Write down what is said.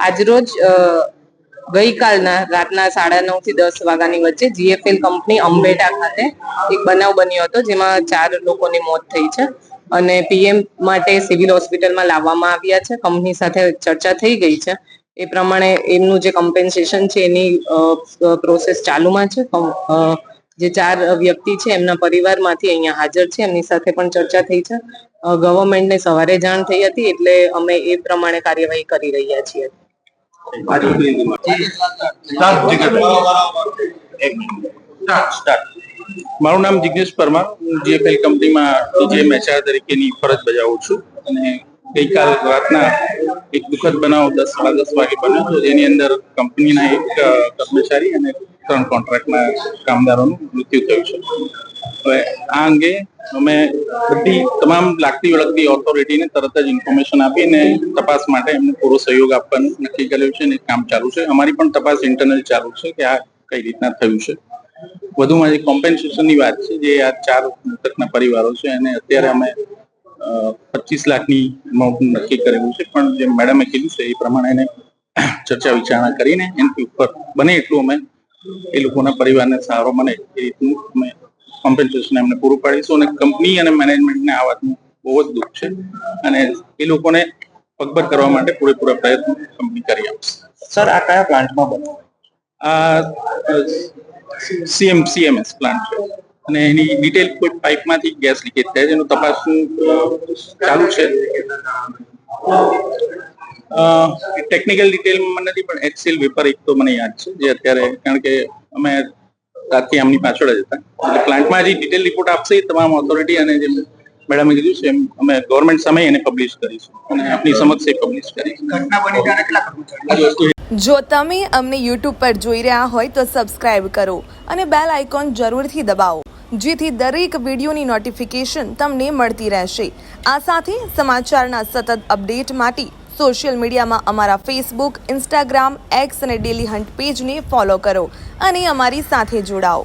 આજરોજ અ, ગઈકાલના રાતના સાડા નવથી દસ વાગ્યાની વચ્ચે જીએફએલ કંપની અંબેટા ખાતે એક બનાવ બન્યો હતો જેમાં ચાર લોકોની મોત થઈ છે અને પીએમ માટે સિવિલ હોસ્પિટલમાં લાવવામાં આવ્યા છે. કંપની સાથે ચર્ચા થઈ ગઈ છે. એ પ્રમાણે એમનું જે કમ્પેન્સેશન છે એની પ્રોસેસ ચાલુમાં છે. જે ચાર વ્યક્તિ છે, એમના પરિવારમાંથી અહીંયા હાજર છે. એમની સાથે પણ ચર્ચા થઈ છે. ગવર્મેન્ટને સવારે જાણ થઈ હતી, એટલે અમે એ પ્રમાણે કાર્યવાહી કરી રહ્યા છીએ. મારું નામ જિજ્ઞેશ પરમાર. હું જીએફએલ કંપનીમાં ડીજે એચઆર તરીકેની ફરજ બજાવું છું. અને ગઈકાલ રાતના એક દુઃખદ બનાવ દસ સાડા દસ વાગે બન્યો હતો. જેની અંદર કંપનીના એક કર્મચારી અને ત્રણ કોન્ટ્રાક્ટના કામદારોનું મૃત્યુ થયું છે. હવે આ અંગે અમે બધી તમામ લાગતી વળગતી ઓથોરિટીને તરત જ ઇન્ફોર્મેશન આપીને તપાસ માટે એમને પૂરો સહયોગ આપવાનું નક્કી કર્યું છે અને કામ ચાલુ છે. અમારી પણ તપાસ ઇન્ટરનલ ચાલુ છે કે આ કઈ રીતના થયું છે. વધુમાં જે કોમ્પેન્સેશનની વાત છે, જે આ ચાર મૃતકના પરિવારો છે એને અત્યારે અમે પચીસ લાખની અમાઉન્ટ નક્કી કરેલું છે. પણ જે મેડમે કીધું છે એ પ્રમાણે એને ચર્ચા વિચારણા કરીને એની ઉપર બને એટલું અમે એ લોકોના પરિવારને સહારો બને એ રીતનું અમે કોમ્પેન્સેશન એમને પૂરું પાડીશું અને કંપની અને મેનેજમેન્ટને આ વાતનું બહુ જ દુઃખ છે. અને એ લોકોને પગભર કરવા માટે પૂરેપૂરા પ્રયત્ન કંપની કરી આપશે. સર આ કયા પ્લાન્ટમાં બન્યું? આ સીએમ સીએમએસ પ્લાન્ટ છે. અને એની ડિટેલ કોઈ પાઇપમાંથી ગેસ લીકેજ થાય છે? એનું તપાસનું ચાલુ છે? ટેકનિકલ ડિટેલમાં નથી પણ એચસીએલ વેપર એક તો મને યાદ છે જે અત્યારે કારણ કે અમે રાતથી એમની પાછળ જ હતા. એટલે પ્લાન્ટમાં જે ડિટેલ રિપોર્ટ આપશે તમામ ઓથોરિટી અને જે મેડમે કીધું છે એમ અમે ગવર્મેન્ટ સામે એને પબ્લિશ કરીશું અને આપની સમક્ષ એ પબ્લિશ કરીશું. ઘટના બની ત્યારે કેટલા કર્મચારીઓ જો તમે અમને યુટ્યુબ પર જોઈ રહ્યા હોય તો સબસ્ક્રાઇબ કરો અને બેલ આઇકોન જરૂરથી દબાવો. જેથી દરેક વિડીયોની નોટિફિકેશન તમને મળતી રહેશે. આ સાથે સમાચારના સતત અપડેટ માટે સોશિયલ મીડિયામાં અમારા ફેસબુક ઇન્સ્ટાગ્રામ એક્સ અને ડેલી હન્ટ પેજને ફોલો કરો અને અમારી સાથે જોડાઓ.